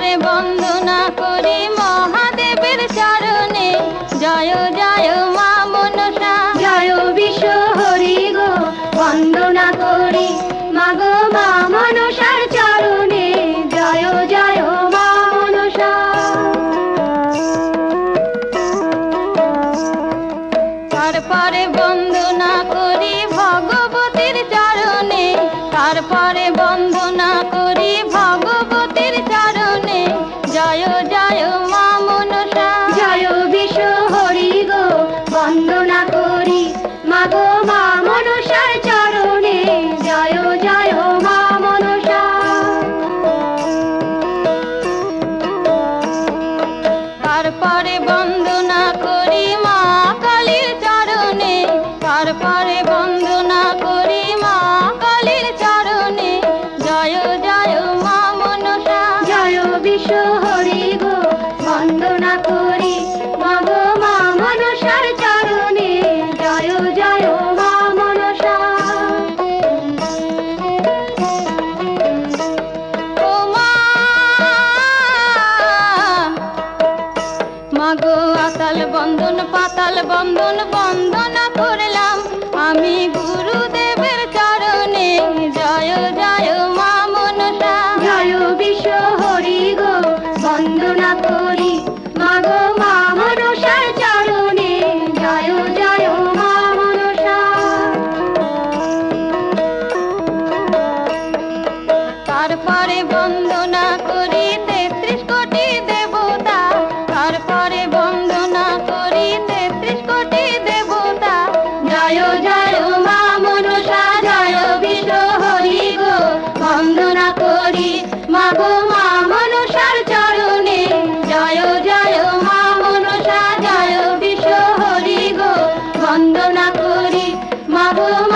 তারপরে বন্দনা করে, মহাদেবের চরণে। জয় জয় মা মনসা। জয় বিশ্ব হরি গো, বন্দনা করি। মাগো মা মনসার তারপরে বন্দনা করি মা কালীর চরণে। জয় জয় মা মনসা। জয় বিশ্ব হরি গো বন্দনা করি মা গো মা মনসার চরণে। জয় জয় মা মনসা। ও মা মাগো আতাল বন্ধন পাতাল বন্ধন বন্দনা Mama.